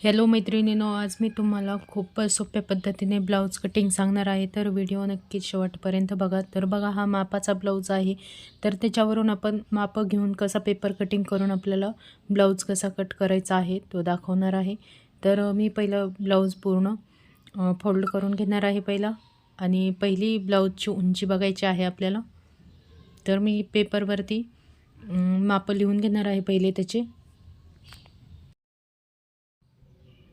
Hello मैत्रिणीनो आज मी तुम्हाला खूप सोप्या पद्धतीने ब्लाऊज कटिंग सांगणार आहे. तर व्हिडिओ नक्कीच शेवटपर्यंत बघा. तर बघा हा मापाचा ब्लाऊज आहे. तर त्याच्यावरून आपण मापं घेऊन कसा पेपर कटिंग करून आपल्याला ब्लाऊज कसा कट करायचा आहे तो दाखवणार आहे. तर मी पहिलं ब्लाऊज पूर्ण फोल्ड करून घेणार आहे पहिला. आणि पहिली ब्लाऊजची उंची बघायची आहे आपल्याला. तर मी पेपरवरती मापं लिहून घेणार आहे पहिले त्याचे.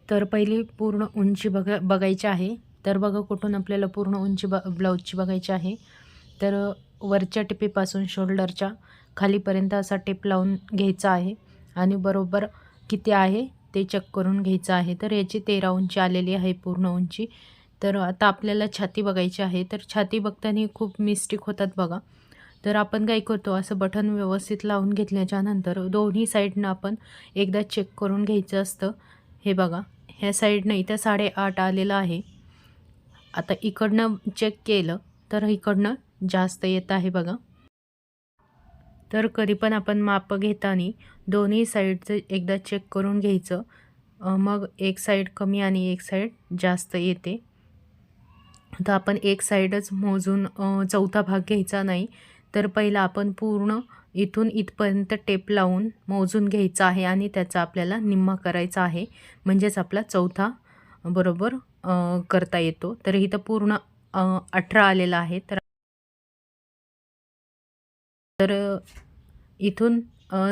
तर पहिली पूर्ण उंची बघा बघायची आहे. तर बघा कुठून आपल्याला पूर्ण उंची ब ब्लाऊजची बघायची आहे. तर वरच्या टिपेपासून शोल्डरच्या खालीपर्यंत असा टेप लावून घ्यायचा आहे. आणि बरोबर किती आहे ते चेक करून घ्यायचं आहे. तर याची तेरा उंची आलेली आहे पूर्ण उंची. तर आता आपल्याला छाती बघायची आहे. तर छाती बघताना खूप मिस्टेक होतात बघा. तर आपण काय करतो असं बटन व्यवस्थित लावून घेतल्याच्यानंतर दोन्ही साईडनं आपण एकदा चेक करून घ्यायचं असतं. हे बघा. ह्या साईडनं इथं साडेआठ आलेलं आहे. आता इकडनं चेक केलं तर इकडनं जास्त येत आहे बघा. तर कधी पण आपण माप घेताना दोन्ही साईडचं एकदा चेक करून घ्यायचं. मग एक साईड कमी आणि एक साईड जास्त येते. तर आपण एक साईडच मोजून चौथा भाग घ्यायचा नाही तर पहिला आपण पूर्ण इथून इथपर्यंत टेप लावून मोजून घ्यायचा आहे आणि त्याचा आपल्याला निम्मा करायचा आहे. म्हणजेच आपला चौथा बरोबर करता येतो. तर इथं पूर्ण अठरा आलेला आहे. तर तर इथून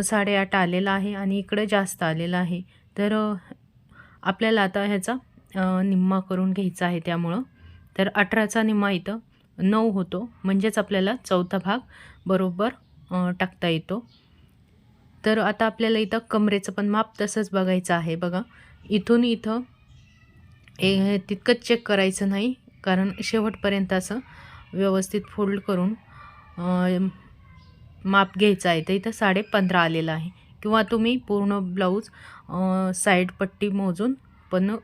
साडेआठ आलेला आहे आणि इकडं जास्त आलेलं आहे. तर आपल्याला आता ह्याचा निम्मा करून घ्यायचा आहे त्यामुळं. तर अठराचा निम्मा इथं नऊ होतो. म्हणजेच आपल्याला चौथा भाग बरोबर टाकता येतो. तर आता आपल्याला इथं कमरेचं पण माप तसंच बघायचं आहे बघा. इथून इथं ए तितकंच चेक करायचं नाही कारण शेवटपर्यंत असं व्यवस्थित फोल्ड करून माप घ्यायचं आहे. तर इथं साडे पंधरा आलेलं आहे. किंवा तुम्ही पूर्ण ब्लाऊज साईड पट्टी मोजून पण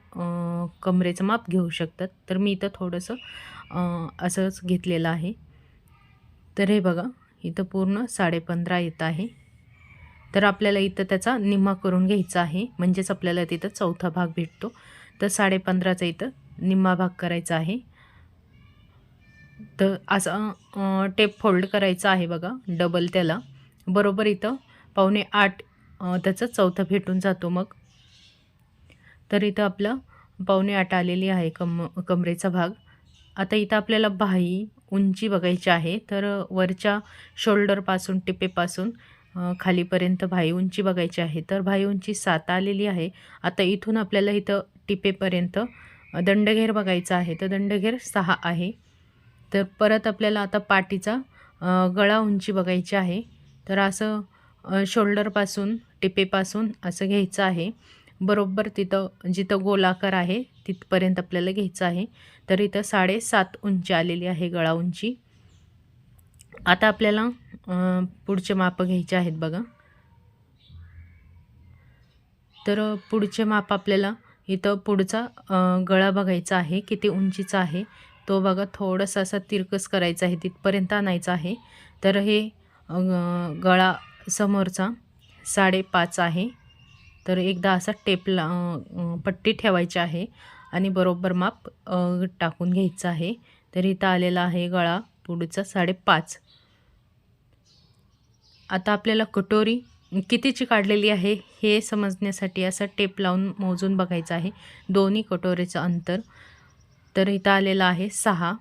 कमरेचं माप घेऊ शकतात. तर मी इथं थोडंसं असंच घेतलेलं आहे. तर हे बघा. इथं पूर्ण साडेपंधरा येत आहे. तर आपल्याला इथं त्याचा निम्मा करून घ्यायचा आहे. म्हणजेच आपल्याला तिथं चौथा भाग भेटतो. तर साडेपंधराचा इथं निम्मा भाग करायचा आहे. तर असा टेप फोल्ड करायचा आहे बघा डबल त्याला. बरोबर इथं पावणे आठ त्याचं चौथा भेटून जातो मग. तर इथं आपलं पावणे आठ आलेली आहे कम कमरेचा भाग. आता इथं आपल्याला बाही उंची बघायची आहे तर वरच्या शोल्डरपासून टिपेपासून खालीपर्यंत भाई उंची बघायची आहे. तर भाई उंची सात आलेली आहे. आता इथून आपल्याला इथं टिपेपर्यंत दंडघेर बघायचा आहे. तर दंडघेर सहा आहे. तर परत आपल्याला आता पाटीचा गळा उंची बघायची आहे. तर असं शोल्डरपासून टिपेपासून असं घ्यायचं आहे. बरोबर तिथं जिथं गोलाकार आहे तिथपर्यंत आपल्याला घ्यायचं आहे. तर इथं साडेसात उंची आलेली आहे गळा उंची. आता आपल्याला पुढचे माप घ्यायचे आहेत बघा. तर पुढचे माप आपल्याला इथं पुढचा गळा बघायचा आहे किती उंचीचा आहे. तो बघा थोडंसं असा तिरकस करायचा आहे तिथपर्यंत आणायचा आहे. तर हे गळा समोरचा साडेपाच आहे. तर एकदा असा टेपला पट्टी ठेवायची आहे आणि बरोबर माप टाकून घ्यायचं आहे. तर इथं आलेला आहे गळा पुढचा साडेपाच. आता आपल्याला कटोरी कितीची काढलेली आहे हे समजण्यासाठी असं टेप लावून मोजून बघायचं आहे. दोन्ही कटोरीचं अंतर. तर इथं आलेलं आहे सहा.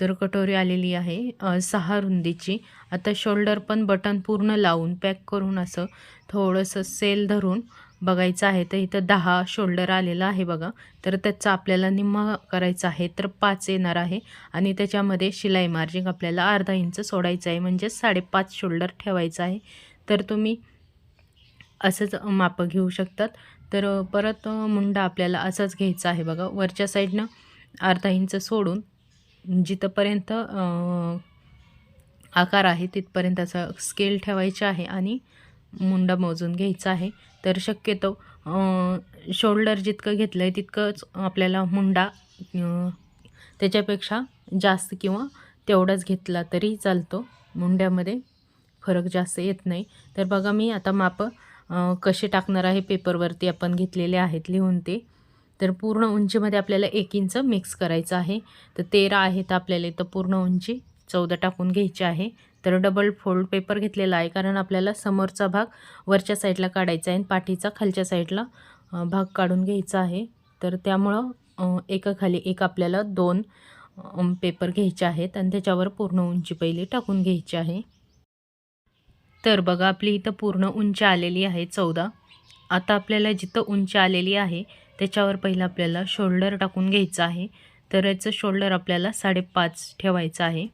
तर कटोरी आलेली आहे सहा रुंदीची. आता शोल्डर पण बटन पूर्ण लावून पॅक करून असं थोडंसं सेल धरून बघायचं आहे. तर इथं दहा शोल्डर आलेला आहे बघा. तर त्याचा आपल्याला निम्मा करायचा आहे तर पाच येणार आहे. आणि त्याच्यामध्ये शिलाई मार्जिन आपल्याला अर्धा इंच सोडायचं आहे. म्हणजे साडेपाच शोल्डर ठेवायचं आहे. तर तुम्ही असंच मापं घेऊ शकतात. तर परत मुंडा आपल्याला असंच घ्यायचा आहे बघा. वरच्या साईडनं अर्धा इंच सोडून जिथंपर्यंत आकार आहे तिथपर्यंत असं स्केल ठेवायचा आहे आणि मुंडा मोजून घ्यायचा आहे. तर शक्यतो शोल्डर जितकं घेतलं आहे तितकंच आपल्याला मुंडा त्याच्यापेक्षा जास्त किंवा तेवढाच घेतला तरी चालतो. मुंड्यामध्ये फरक जास्त येत नाही. तर बघा मी आता माप कसे टाकणार आहे पेपरवरती आपण घेतलेले आहेत लिहून ते. तर पूर्ण उंचीमध्ये आपल्याला एक इंच मिक्स करायचं आहे. तर तेरा आहे तर आपल्याला इथं पूर्ण उंची. चौदा टाकून घ्यायची आहे. तर डबल फोल्ड पेपर घेतलेला आहे कारण आपल्याला समोरचा भाग वरच्या साईडला काढायचा आहे आणि पाठीचा खालच्या साईडला भाग काढून घ्यायचा आहे. तर त्यामुळं एकाखाली एक आपल्याला दोन पेपर घ्यायचे आहेत आणि त्याच्यावर पूर्ण उंची पहिली टाकून घ्यायची आहे. तर बघा आपली इथं पूर्ण उंची आलेली आहे चौदा. आता आपल्याला जिथं उंची आलेली आहे त्याच्यावर पहिलं आपल्याला शोल्डर टाकून घ्यायचं आहे. तर याचं शोल्डर आपल्याला साडेपाच ठेवायचं आहे.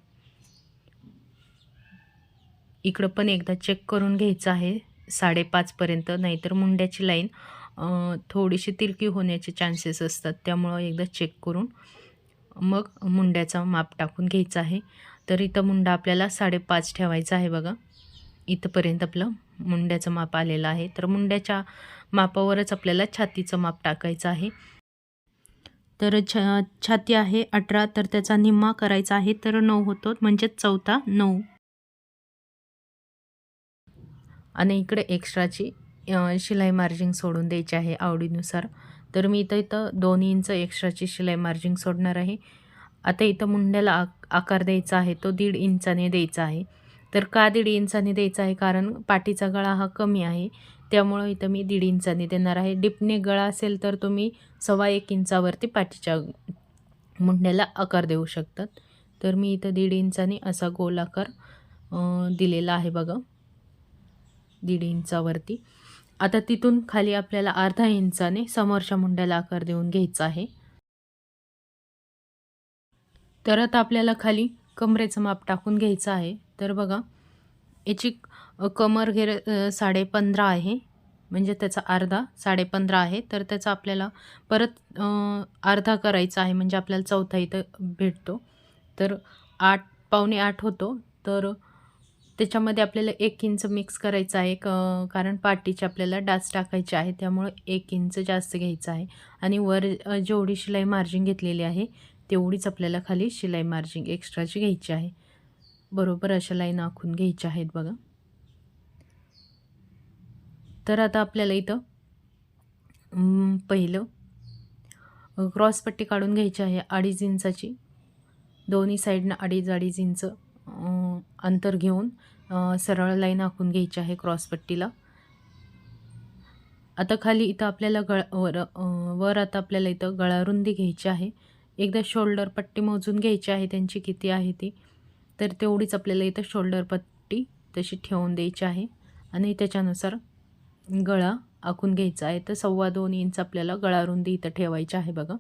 इकडं पण एकदा चेक करून घ्यायचं आहे. साडेपाचपर्यंत नाहीतर मुंड्याची लाईन थोडीशी तिरकी होण्याचे चान्सेस असतात. त्यामुळं एकदा चेक करून मग मुंड्याचा माप टाकून घ्यायचा आहे. तर इथं मुंडा आपल्याला साडेपाच ठेवायचा आहे बघा. इथंपर्यंत आपलं मुंड्याचं माप आलेलं आहे. तर मुंड्याच्या मापावरच आपल्याला छातीचं माप टाकायचं आहे. तर छ छाती आहे अठरा तर त्याचा निम्मा करायचा आहे तर नऊ होतो म्हणजेच चौथा नऊ. आणि इकडे एक्स्ट्राची शिलाई मार्जिंग सोडून द्यायची आहे आवडीनुसार. तर मी इथं इथं दोन इंच एक्स्ट्राची शिलाई मार्जिंग सोडणार आहे. आता इथं मुंड्याला आक आकार द्यायचा आहे तो दीड इंचाने द्यायचा आहे. तर का दीड इंचाने द्यायचा आहे? कारण पाठीचा गळा हा कमी आहे. त्यामुळं इथं मी दीड इंचाने देणार आहे. डिपने गळा असेल तर तुम्ही सव्वा एक इंचावरती पाठीच्या मुंड्याला आकार देऊ शकतात. तर मी इथं दीड इंचाने असा गोल आकार दिलेला आहे बघा. दीड इंचावरती. आता तिथून खाली आपल्याला अर्धा इंचाने समोरच्या मुंड्याला आकार देऊन घ्यायचा आहे. तर आता आपल्याला खाली कमरेचं माप टाकून घ्यायचं आहे. तर बघा याची कमर घेर साडेपंधरा आहे. म्हणजे त्याचा अर्धा साडेपंधरा आहे. तर त्याचा आपल्याला परत अर्धा करायचा आहे. म्हणजे आपल्याला चौथा इथं भेटतो. तर आठ पावणे आठ होतो. तर त्याच्यामध्ये आपल्याला एक इंच मिक्स करायचं आहे. क कारण पाटीचे आपल्याला डास टाकायचे आहे. त्यामुळं एक इंच जास्त घ्यायचं आहे. आणि वर जेवढी शिलाई मार्जिन घेतलेली आहे तेवढीच आपल्याला खाली शिलाई मार्जिन एक्स्ट्राची घ्यायची आहे. बरोबर अशा लाईन आखून घ्यायच्या आहेत बघा. तर आता आपल्याला इथं पहिलं पहिलं क्रॉसपट्टी काढून घ्यायची आहे अडीच इंचाची. दोन्ही साईडनं अडीच अडीच इंच अंतर घेऊन सरळ लाईन आखून घ्यायची आहे क्रॉसपट्टीला आता खाली इथं आपल्याला गळ वर वर आता आपल्याला इथं गळारुंदी घ्यायची आहे. एकदा शोल्डर पट्टी मोजून घ्यायची आहे त्यांची किती आहे ती. तर तेवढीच आपल्याला इथं शोल्डर पट्टी तशी ठेवून द्यायची आहे. आणि त्याच्यानुसार गळा आखून घ्यायचा आहे. तर सव्वा दोन इंच आपल्याला गळारुंदी इथं ठेवायची आहे बघा.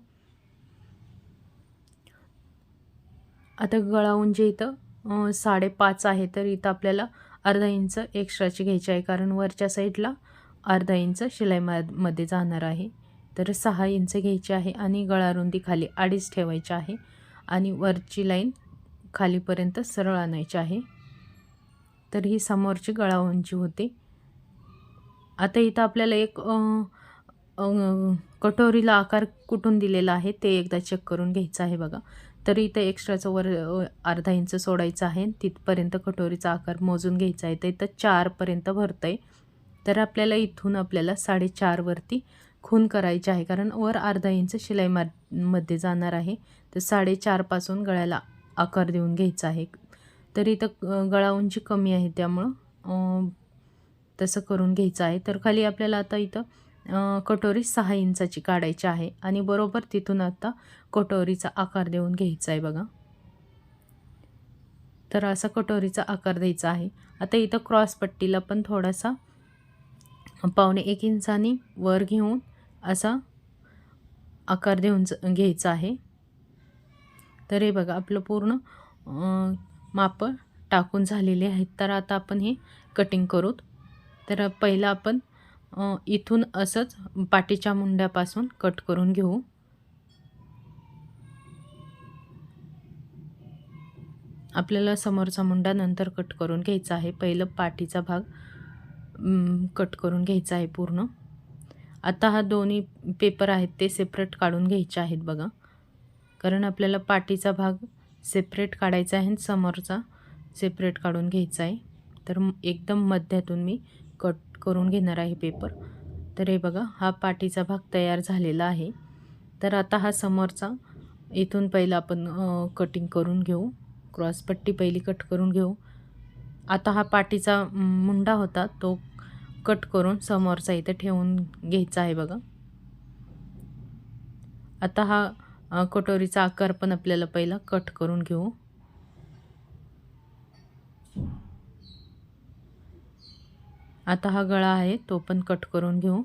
आता गळा उंची इथं साडेपाच आहे. तर इथं आपल्याला अर्धा इंच एक्स्ट्राची घ्यायची आहे. कारण वरच्या साईडला अर्धा इंच शिलाई मध्ये जाणार आहे. तर सहा इंच घ्यायची आहे आणि गळारुंदी खाली अडीच ठेवायची आहे. आणि वरची लाईन खालीपर्यंत सरळ आणायची आहे. तर ही समोरची गळा उंची होते. आता इथं आपल्याला एक कटोरीला आकार कुठून दिलेला आहे ते एकदा चेक करून घ्यायचं आहे बघा. तर इथं एक्स्ट्राचं वर अर्धा इंच सोडायचं आहे. तिथपर्यंत कटोरीचा आकार मोजून घ्यायचा आहे. तर इथं चारपर्यंत भरतं आहे तर आपल्याला इथून आपल्याला साडेचारवरती खून करायची आहे. कारण वर अर्धा इंच शिलाई मारमध्ये जाणार आहे. तर साडेचारपासून गळ्याला आकार देऊन घ्यायचा आहे. तर इथं गळा उंची कमी आहे त्यामुळं तसं करून घ्यायचं आहे. तर खाली आपल्याला आता इथं कटोरी सहा इंचाची काढायची आहे आणि बरोबर तिथून आता कटोरीचा आकार देऊन घ्यायचा आहे बघा. तर असा कटोरीचा आकार द्यायचा आहे. आता इथं क्रॉस पट्टीला पण थोडासा पावणे एक इंचानी वर घेऊन असा आकार देऊन घ्यायचा आहे. तर हे बघा आपलं पूर्ण माप मापं टाकून झालेले आहेत. तर आता आपण हे कटिंग करूत तर पहिलं आपण इथून असंच पाटीच्या मुंड्यापासून कट करून घेऊ. आपल्याला समोरचा मुंडा नंतर कट करून घ्यायचा आहे. पहिलं पाठीचा भाग कट करून घ्यायचा आहे पूर्ण. आता हा दोन्ही पेपर आहेत ते सेपरेट काढून घ्यायचे आहेत बघा. कारण आपल्याला पाठीचा भाग सेपरेट काढायचा आहे समोरचा सेपरेट काढून घ्यायचा आहे. तर एकदम मध्यातून मी कट करून घेणार आहे पेपर. तर हे बघा हा पाठीचा भाग तयार झालेला आहे. तर आता हा समोरचा इथून पहिला आपण कटिंग करून घेऊ. क्रॉसपट्टी पहिली कट करून घेऊ. आता हा पाठीचा मुंडा होता तो कट करून समोरचा इथं ठेवून घ्यायचा आहे बघा. आता हा कटोरीचा आकार पण आपल्याला पहिला कट करून घेऊ. आता हा गळा आहे तो पण कट करून घेऊ.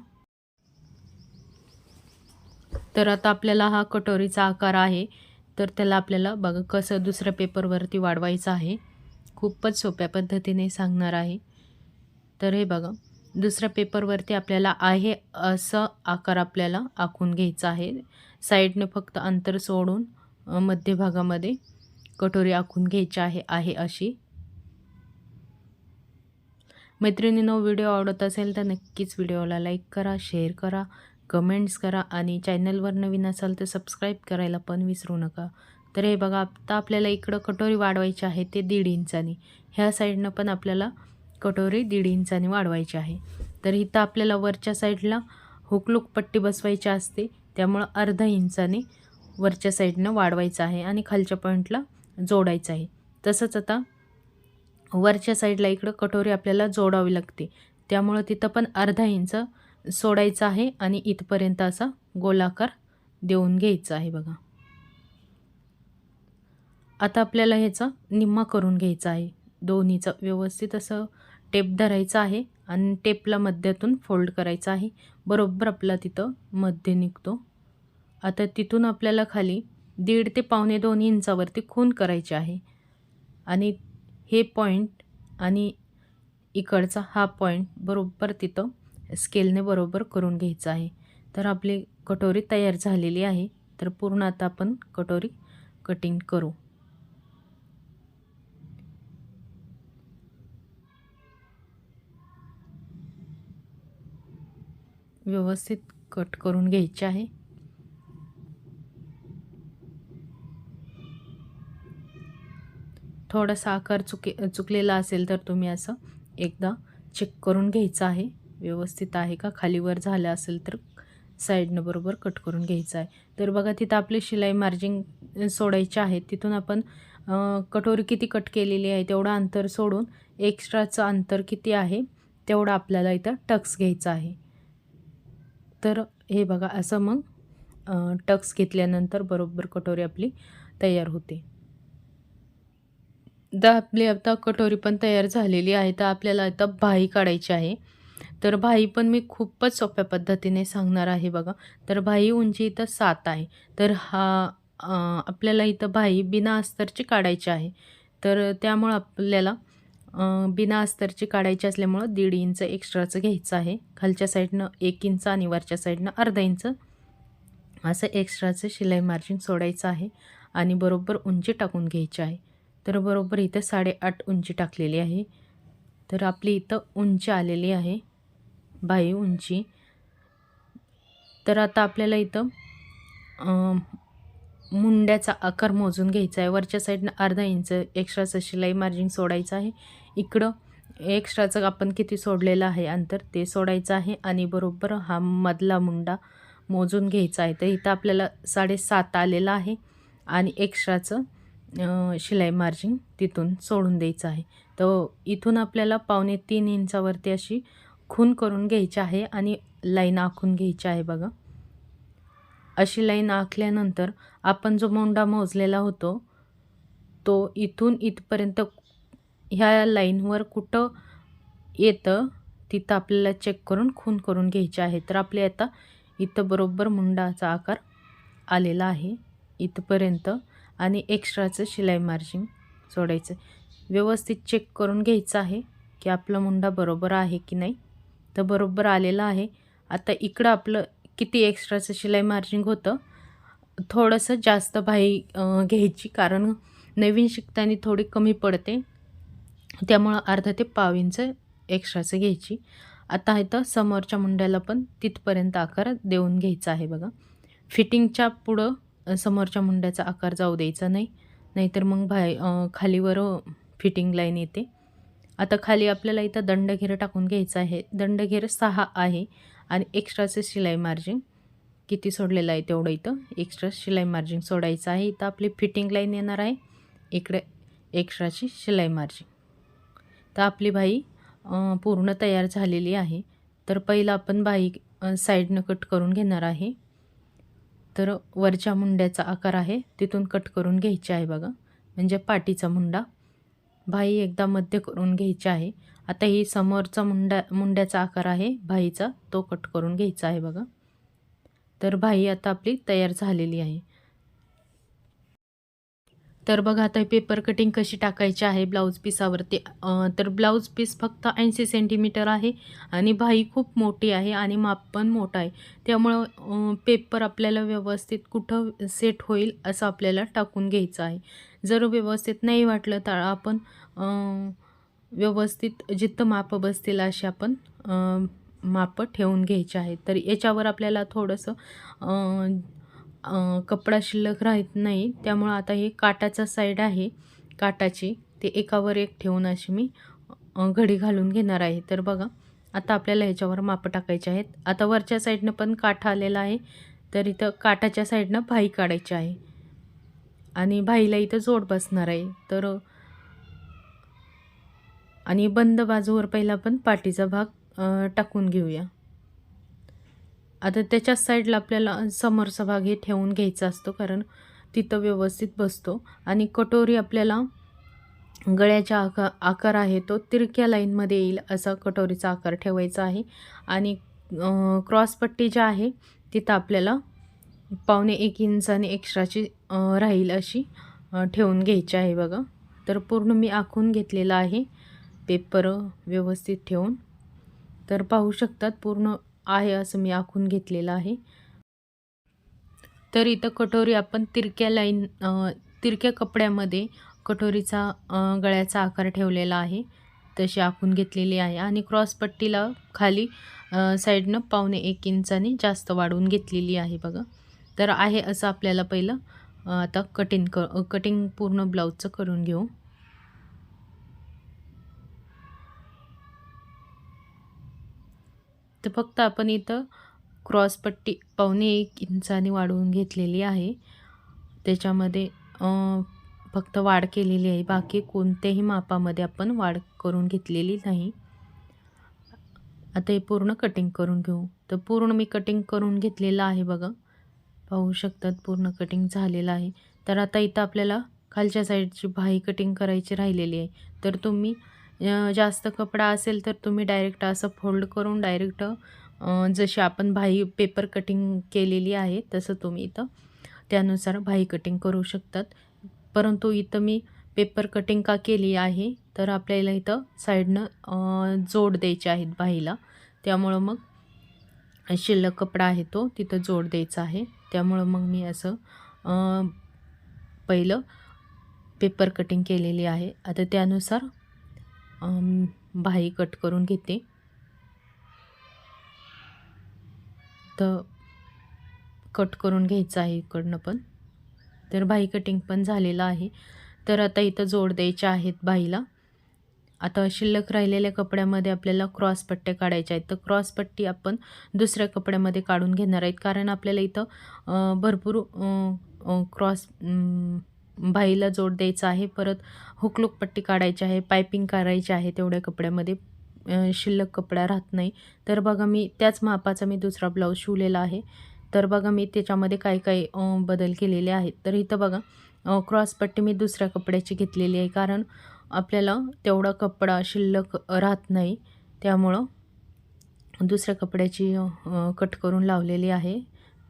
तर आता आपल्याला हा कटोरीचा आकार आहे तर त्याला आपल्याला बघा कसं दुसऱ्या पेपरवरती वाढवायचं आहे. खूपच सोप्या पद्धतीने सांगणार आहे. तर हे बघा दुसऱ्या पेपरवरती आपल्याला आहे असं आकार आपल्याला आखून घ्यायचा आहे. साईडने फक्त अंतर सोडून मध्यभागामध्ये कटोरी आखून घ्यायची आहे आहे अशी. मैत्रिणींनो व्हिडिओ आवडत असेल तर नक्कीच व्हिडिओला लाईक करा शेअर करा कमेंट्स करा आणि चॅनलवर नवीन असाल तर सबस्क्राईब करायला पण विसरू नका. तर हे बघा आत्ता आपल्याला इकडं कटोरी वाढवायची आहे ते दीड इंचानी. ह्या साईडनं पण आपल्याला कटोरी दीड इंचानी वाढवायची आहे. तर इथं आपल्याला वरच्या साईडला हुकलूक पट्टी बसवायची असते त्यामुळं अर्धा इंचाने वरच्या साईडनं वाढवायचं आहे आणि खालच्या पॉईंटला जोडायचं आहे. तसंच आता वरच्या साईडला इकडं कटोरी आपल्याला जोडावी लागते. त्यामुळं तिथं पण अर्धा इंच सोडायचं आहे आणि इथपर्यंत असा गोलाकार देऊन घ्यायचा आहे बघा. आता आपल्याला ह्याचा निम्मा करून घ्यायचा आहे. दोन्हीचं व्यवस्थित असं टेप धरायचं आहे आणि टेपला मध्यातून फोल्ड करायचं आहे. बरोबर आपला तिथं मध्य निघतो. आता तिथून आपल्याला खाली दीड ते पावणे दोन इंचावरती खून करायची आहे. आणि हे पॉईंट आणि इकडचा हा पॉईंट बरोबर तिथं स्केलने बरोबर करून घ्यायचं आहे. तर आपली कटोरी तयार झालेली आहे. तर पूर्ण आता आपण कटोरी कटिंग करू. व्यवस्थित कट करून घ्यायचे आहे. थोडासा आकार चुके चुकलेला असेल तर तुम्ही असं एकदा चेक करून घ्यायचं आहे. व्यवस्थित आहे का? खालीवर झालं असेल तर साईडनं बरोबर कट करून घ्यायचं आहे. तर बघा तिथं आपली शिलाई मार्जिंग सोडायची आहे. तिथून आपण कटोरी किती कट केलेली आहे तेवढं अंतर सोडून एक्स्ट्राचं अंतर किती आहे तेवढं आपल्याला इथं टक्स घ्यायचं आहे. तर हे बघा असं मग टक्स घेतल्यानंतर बरोबर कटोरी आपली तयार होते. तर आपली आता कटोरी पण तयार झालेली आहे तर आपल्याला आता भाई काढायची आहे. तर भाई पण मी खूपच सोप्या पद्धतीने सांगणार आहे बघा. तर भाई उंची इथं सात आहे. तर हा आपल्याला इथं भाई बिना अस्तरची काढायची आहे. तर त्यामुळं आपल्याला बिना अस्तरची काढायची असल्यामुळं दीड इंच एक्स्ट्राचं घ्यायचं आहे. खालच्या साईडनं एक इंच आणि वरच्या साईडनं अर्धा इंच. असं एक्स्ट्राचं शिलाई मार्जिन सोडायचं आहे आणि बरोबर उंची टाकून घ्यायची आहे. तर बरोबर इथं साडेआठ उंची टाकलेली आहे. तर आपली इथं उंची आलेली आहे. बाई उंची. तर आता आपल्याला इथं मुंड्याचा आकार मोजून घ्यायचा आहे. वरच्या साईडनं अर्धा इंच एक्स्ट्राचं शिलाई मार्जिन सोडायचं आहे. इकडं एक्स्ट्राचं आपण किती सोडलेलं आहे अंतर ते सोडायचं आहे. आणि बरोबर हा मधला मुंडा मोजून घ्यायचा आहे. तर इथं आपल्याला साडेसात आलेला आहे. आणि एक्स्ट्राचं शिलाई मार्जिन तिथून सोडून द्यायचं आहे. तर इथून आपल्याला पावणे तीन इंचावरती अशी खून करून घ्यायची आहे आणि लाईन आखून घ्यायची आहे बघा. अशी लाईन आखल्यानंतर आपण जो मोंडा मोजलेला होतो तो इथून इथपर्यंत ह्या लाईनवर कुठं येतं तिथं आपल्याला चेक करून खून करून घ्यायची आहे. तर आपले आता इथं बरोबर मुंडाचा आकार आलेला आहे. इथपर्यंत आणि एक्स्ट्राचं शिलाई मार्जिन सोडायचं. व्यवस्थित चेक करून घ्यायचं आहे की आपला मुंडा बरोबर आहे की नाही. तर बरोबर आलेला आहे. आता इकडं आपलं किती एक्स्ट्राचं शिलाई मार्जिन होतं? थोडंसं जास्त भाई घ्यायची कारण नवीन शिकताना थोडी कमी पडते. त्यामुळं अर्धा ते पाव इंच एक्स्ट्राचं घ्यायची. आता इथं समोरच्या मुंड्याला पण तिथपर्यंत आकार देऊन घ्यायचा आहे बघा. फिटिंगच्या पुढं समोरच्या मुंड्याचा आकार जाऊ द्यायचा नाही. नाहीतर मग बाय खालीवर फिटिंग लाईन येते. आता खाली आपल्याला इथं दंडघेर टाकून घ्यायचं आहे. दंडघेर सहा आहे आणि एक्स्ट्राचं शिलाई मार्जिन किती सोडलेलं आहे तेवढं इथं. एक्स्ट्रा शिलाई मार्जिन सोडायचं आहे. इथं आपली फिटिंग लाईन येणार आहे. इकडे एक्स्ट्राची शिलाई मार्जिन तर आपली बाई पूर्ण तयार झालेली आहे. तर पहिलं आपण बाई साईडनं कट करून घेणार आहे. तर वरच्या मुंड्याचा आकार आहे तिथून कट करून घ्यायचे आहे बघा. म्हणजे पाठीचा मुंडा. भाई एकदा मध्य करून घ्यायची आहे. आता ही समोरचा मुंडा मुंड्याचा आकार आहे भाईचा तो कट करून घ्यायचा आहे बघा. तर भाई आता आपली तयार झालेली आहे. तर बघा आता पेपर कटिंग कशी टाकायची आहे ब्लाऊज पीसावरती तर ब्लाऊज पीस फक्त ऐंशी सेंटीमीटर आहे आणि भाई खूप मोठी आहे आणि माप पण मोठा आहे. त्यामुळं पेपर आपल्याला व्यवस्थित कुठं सेट होईल असं आपल्याला टाकून घ्यायचं आहे. जर व्यवस्थित नाही वाटलं तर आपण व्यवस्थित जिथं माप बसतील असे आपण मापं ठेवून घ्यायचे आहेत तर याच्यावर आपल्याला थोडंसं कपडा शिल्लक राहत नाही. त्यामुळं आता हे काटाचा साईड आहे. काटाची. ते एकावर एक ठेवून अशी मी घडी घालून घेणार आहे. तर बघा आता आपल्याला ह्याच्यावर माप टाकायचे आहेत. आता वरच्या साईडनं पण काठा आलेला आहे. तर इथं काठाच्या साईडनं भाई काढायची आहे. आणि भाईला इथं जोड बसणार आहे. तर आणि बंद बाजूवर पहिला आपण पाठीचा भाग टाकून घेऊया. आता त्याच्याच साईडला आपल्याला समोरचा भाग हे ठेवून घ्यायचा असतो कारण तिथं व्यवस्थित बसतो. आणि कटोरी आपल्याला गळ्याचा आकार आकार आहे तो तिरक्या लाईनमध्ये येईल असा कटोरीचा आकार ठेवायचा आहे. आणि क्रॉसपट्टी जी आहे तिथं आपल्याला पावणे एक इंचाने एक्स्ट्राची राहील अशी ठेवून घ्यायची आहे बघा. तर पूर्ण मी आखून घेतलेला आहे. पेपर व्यवस्थित ठेवून. तर पाहू शकतात पूर्ण आहे असं मी आखून घेतलेलं आहे. तर इथं कटोरी आपण तिरक्या लाईन तिरक्या कपड्यामध्ये कटोरीचा गळ्याचा आकार ठेवलेला आहे. तशी आखून घेतलेली आहे आणि क्रॉसपट्टीला खाली साईडनं पावणे एक इंचाने जास्त वाढवून घेतलेली आहे बघा. तर आहे असं आपल्याला पहिलं आता कटिंग क कटिंग पूर्ण ब्लाऊजचं करून घेऊ. तर फक्त आपण इथं क्रॉसपट्टी पावणे एक इंचाने वाढवून घेतलेली आहे. त्याच्यामध्ये फक्त वाढ केलेली आहे. बाकी कोणत्याही मापामध्ये आपण वाढ करून घेतलेली नाही. आता हे पूर्ण कटिंग करून घेऊ. तर पूर्ण मी कटिंग करून घेतलेलं आहे बघा. पाहू शकतात पूर्ण कटिंग झालेलं आहे. तर आता इथं आपल्याला खालच्या साईडची भाई कटिंग करायची राहिलेली आहे. तर तुम्ही जास्त कपडा असेल तर तुम्ही डायरेक्ट असं फोल्ड करून डायरेक्ट जशी आपण भाई पेपर कटिंग केलेली आहे तसं तुम्ही इथं त्यानुसार भाई कटिंग करू शकतात. परंतु इथं मी पेपर कटिंग का केली आहे तर आपल्याला इथं साईडनं जोड द्यायचे आहेत भाईला. त्यामुळं मग शिल्लक कपडा आहे तो तिथं जोड द्यायचा आहे. त्यामुळं मग मी असं पहिलं पेपर कटिंग केलेली आहे. आता त्यानुसार बाही भाई कट करून घेते. तर कट करून घ्यायचं आहे इकडनं पण. तर भाई कटिंग पण झालेलं आहे. तर आता इथं जोड द्यायचे आहेत बाईला आता शिल्लक राहिलेल्या कपड्यामध्ये आपल्याला क्रॉस पट्ट्या काढायच्या आहेत. तर क्रॉस पट्टी आपण दुसऱ्या कपड्यामध्ये काढून घेणार आहेत. कारण आपल्याला इथं भरपूर क्रॉस बाईला जोड द्यायचा आहे परत हुकलूक पट्टी काढायची आहे पायपिंग करायची आहे तेवढ्या कपड्यामध्ये. शिल्लक कपडा राहत नाही. तर बघा मी त्याच मापाचा मी दुसरा ब्लाऊज शिवलेला आहे. तर बघा मी त्याच्यामध्ये काय काय बदल केलेले आहेत. तर इथं बघा क्रॉसपट्टी मी दुसऱ्या कपड्याची घेतलेली आहे कारण आपल्याला तेवढा कपडा शिल्लक राहत नाही. त्यामुळं दुसऱ्या कपड्याची कट करून लावलेली आहे.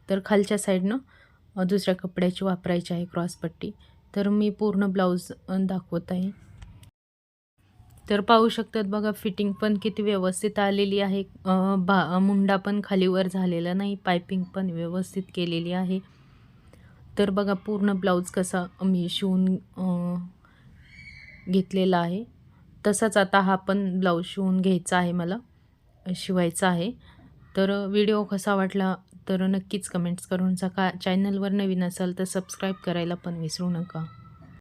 तर खालच्या साईडनं दुसऱ्या कपड्याची वापरायची आहे क्रॉसपट्टी तर मी पूर्ण ब्लाऊज दाखवत आहे. तर पाहू शकतात बघा फिटिंग पण किती व्यवस्थित आलेली आहे. बा मुंडा पण खालीवर झालेला नाही पायपिंग पण व्यवस्थित केलेली आहे. तर बघा पूर्ण ब्लाऊज कसा मी शिवून घेतलेला आहे. तसाच आता हा पण ब्लाऊज शिवून घ्यायचा आहे मला शिवायचा आहे. तर व्हिडिओ कसा वाटला तर नक्कीच कमेंट्स करून सका चॅनलवर नवीन असाल तर सबस्क्राईब करायला पण विसरू नका.